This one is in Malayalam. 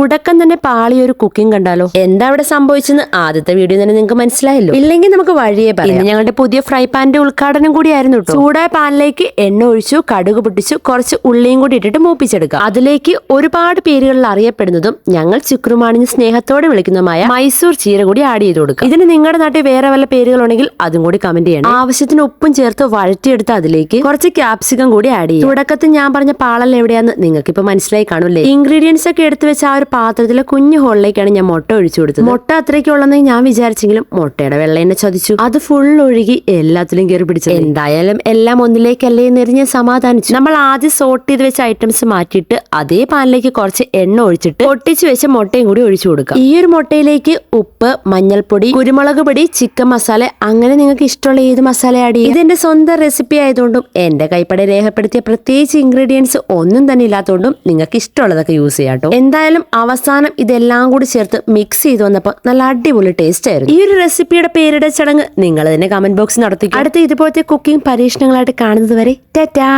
തുടക്കം തന്നെ പാളിയൊരു കുക്കിംഗ് കണ്ടാലോ? എന്താ അവിടെ സംഭവിച്ചെന്ന് ആദ്യത്തെ വീഡിയോ തന്നെ നിങ്ങൾക്ക് മനസ്സിലായല്ലോ. ഇല്ലെങ്കിൽ നമുക്ക് വഴിയേ പറയാം. ഞങ്ങളുടെ പുതിയ ഫ്രൈ പാനിന്റെ ഉദ്ഘാടനം കൂടിയായിരുന്നു കേട്ടോ ചൂടായ പാനിലേക്ക് എണ്ണ ഒഴിച്ചു കടുക് പൊട്ടിച്ചു കുറച്ച് ഉള്ളിയും കൂടി ഇട്ടിട്ട് മൂപ്പിച്ചെടുക്കുക. അതിലേക്ക് ഒരുപാട് പേരുകളിൽ അറിയപ്പെടുന്നതും ഞങ്ങൾ ചുക്രുമാണിഞ്ഞ് സ്നേഹത്തോടെ വിളിക്കുന്നതുമായ മൈസൂർ ചീര കൂടി ആഡ് ചെയ്ത് കൊടുക്കുക. ഇതിന് നിങ്ങളുടെ നാട്ടിൽ വേറെ വല്ല പേരുകളുണ്ടെങ്കിൽ അതും കൂടി കമന്റ് ചെയ്യണം. ആവശ്യത്തിന് ഉപ്പും ചേർത്ത് വഴറ്റിയെടുത്ത് അതിലേക്ക് കുറച്ച് ക്യാപ്സിക്കം കൂടി ആഡ് ചെയ്യും തുടക്കത്തിൽ ഞാൻ പറഞ്ഞ പാളല്ല എവിടെയാന്ന് നിങ്ങൾക്ക് ഇപ്പൊ മനസ്സിലായി കാണൂല്ലേ ഇൻഗ്രീഡിയൻസ് ഒക്കെ എടുത്തു വെച്ച ആ ഒരു പാത്രത്തിലെ കുഞ്ഞു ഹോളിലേക്കാണ് ഞാൻ മുട്ട ഒഴിച്ചു കൊടുത്തത്. മുട്ട അത്രയ്ക്കുള്ളതെന്ന് ഞാൻ വിചാരിച്ചെങ്കിലും മുട്ടയുടെ വെള്ള എന്നെ ചതിച്ചു. അത് ഫുൾ ഒഴുകി എല്ലാത്തിലും കയറി പിടിച്ചു എന്തായാലും എല്ലാം ഒന്നിലേക്കല്ലേ എന്ന് ഞാൻ സമാധാനിച്ചു. നമ്മൾ ആദ്യം സോർട്ട് ചെയ്ത് വെച്ച ഐറ്റംസ് മാറ്റിയിട്ട് അതേ പാനിലേക്ക് കുറച്ച് എണ്ണ ഒഴിച്ചിട്ട് പൊട്ടിച്ചു വെച്ച മുട്ടയും കൂടി ഒഴിച്ചു കൊടുക്കുക. ഈ ഒരു മുട്ടയിലേക്ക് ഉപ്പ് മഞ്ഞൾപ്പൊടി കുരുമുളക് പൊടി ചിക്കൻ മസാല അങ്ങനെ നിങ്ങൾക്ക് ഇഷ്ടമുള്ള ഏത് മസാല ആഡ് ചെയ്യും. ഇതെന്റെ സ്വന്തം റെസിപ്പി ആയതുകൊണ്ടും എന്റെ കൈപ്പട രേഖപ്പെടുത്തിയ പ്രത്യേകിച്ച് ഇൻഗ്രീഡിയൻസ് ഒന്നും തന്നെ ഇല്ലാത്തതുകൊണ്ടും നിങ്ങൾക്ക് ഇഷ്ടമുള്ളതൊക്കെ യൂസ് ചെയ്യാം കേട്ടോ എന്തായാലും അവസാനം ഇതെല്ലാം കൂടി ചേർത്ത് മിക്സ് ചെയ്ത് വന്നപ്പോൾ നല്ല അടിപൊളി ടേസ്റ്റ് ആയിരുന്നു. ഈ ഒരു റെസിപ്പിയുടെ പേരുടെ ചടങ്ങ് നിങ്ങൾ തന്നെ കമന്റ് ബോക്സ് നടത്തി അടുത്ത ഇതുപോലത്തെ കുക്കിംഗ് പരീക്ഷണങ്ങളായിട്ട് കാണുന്നത് വരെ ടാറ്റാ